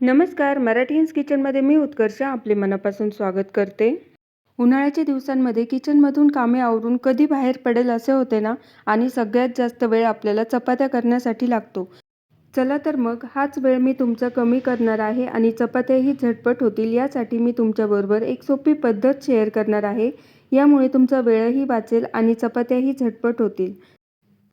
नमस्कार मराठीन्स किचनमध्ये मी उत्कर्ष आपले मनापासून स्वागत करते. उन्हाळ्याच्या दिवसांमध्ये किचनमधून कामे आवरून कधी बाहेर पडेल असे होते ना आणि सगळ्यात जास्त वेळ आपल्याला चपात्या करण्यासाठी लागतो. चला तर मग हाच वेळ मी तुमचा कमी करणार आहे आणि चपात्याही झटपट होतील यासाठी मी तुमच्याबरोबर एक सोपी पद्धत शेअर करणार आहे. यामुळे तुमचा वेळही वाचेल आणि चपात्याही झटपट होतील.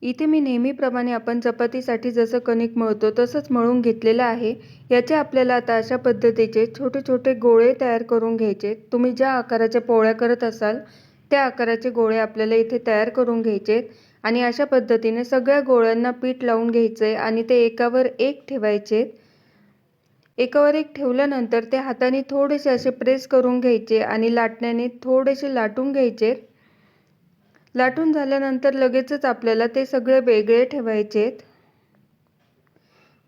इथे मी नेहमीप्रमाणे आपण चपातीसाठी जसं कणिक मळतो तसंच मळून घेतलेलं आहे. याचे आपल्याला आता अशा पद्धतीचे छोटे छोटे गोळे तयार करून घ्यायचे. तुम्ही ज्या आकाराच्या पोळ्या करत असाल त्या आकाराचे गोळे आपल्याला इथे तयार करून घ्यायचे. आणि अशा पद्धतीने सगळ्या गोळ्यांना पीठ लावून घ्यायचं आहे आणि ते एकावर एक ठेवायचे. एकावर एक ठेवल्यानंतर ते हाताने थोडेसे असे प्रेस करून घ्यायचे आणि लाटण्याने थोडेसे लाटून घ्यायचे. लाटून झाल्यानंतर लगेचच आपल्याला ते सगळे वेगळे ठेवायचे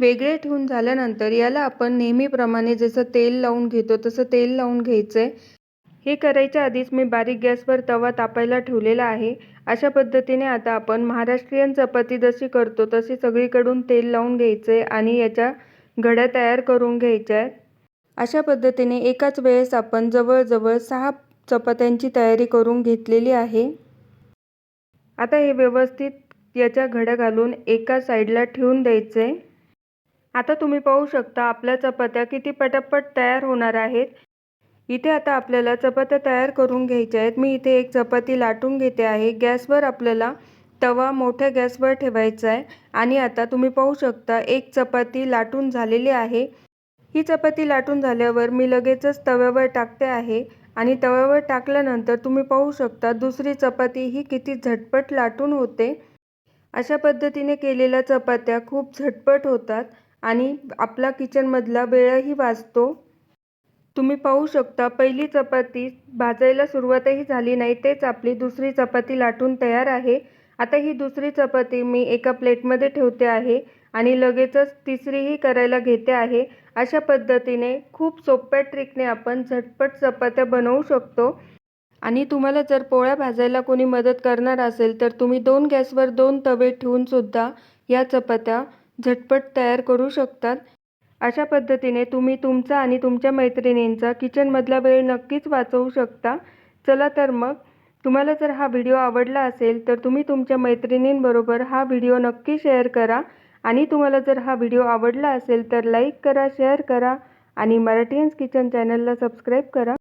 वेगळे ठेवून झाल्यानंतर याला आपण नेहमीप्रमाणे जसं तेल लावून घेतो तसं तेल लावून घ्यायचं आहे हे करायच्या आधीच मी बारीक गॅसवर तवा तापायला ठेवलेला आहे. अशा पद्धतीने आता आपण महाराष्ट्रीयन चपाती जशी करतो तशी सगळीकडून तेल लावून घ्यायचं आहे आणि याच्या घड्या तयार करून घ्यायच्या आहेत अशा पद्धतीने एकाच वेळेस आपण जवळजवळ सहा चपात्यांची तयारी करून घेतलेली आहे. आता हे व्यवस्थित याच्या घड्या घालून एका साईडला ठेवून द्यायचे. आता तुम्ही पाहू शकता आपल्या चपात्या किती पटापट तयार होणार आहेत. इथे आता आपल्याला चपात्या तयार करून घ्यायच्या आहेत. मी इथे एक चपाती लाटून घेते आहे. गॅसवर आपल्याला तवा मोठ्या गॅसवर ठेवायचा आहे. आणि आता तुम्ही पाहू शकता एक चपाती लाटून झालेली आहे. ही चपाती लाटून झाल्यावर मी लगेचच तव्यावर टाकते आहे. आणि तव्यावर टाकल्यानंतर तुम्ही पाहू शकता दुसरी चपाती ही किती झटपट लाटून होते. अशा पद्धतीने केलेल्या चपात्या खूप झटपट होतात आणि आपला किचनमधला वेळही वाचतो. तुम्ही पाहू शकता पहिली चपाती भाजायला सुरुवातही झाली नाही तेच आपली दुसरी चपाती लाटून तयार आहे. आता ही दुसरी चपाती मी एका प्लेटमध्ये ठेवते आहे आणि लगेचच तिसरीही करायला घेते आहे. अशा पद्धतीने खूप सोप्या ट्रिकने आपण झटपट चपात्या बनवू शकतो. आणि तुम्हाला जर पोळ्या भाजायला कोणी मदत करणार असेल तर तुम्ही दोन गॅसवर दोन तवे ठेवूनसुद्धा या चपात्या झटपट तयार करू शकतात. अशा पद्धतीने तुम्ही तुमचा आणि तुमच्या मैत्रिणींचा किचनमधला वेळ नक्कीच वाचवू शकता. चला तर मग तुम्हाला जर हा व्हिडिओ आवडला असेल तर तुम्ही तुमच्या मैत्रिणींबरोबर हा व्हिडिओ नक्की शेअर करा. आणि तुम्हाला जर हा व्हिडिओ आवडला असेल तर लाईक करा शेअर करा आणि मराठीयन्स किचन चॅनलला सबस्क्राईब करा.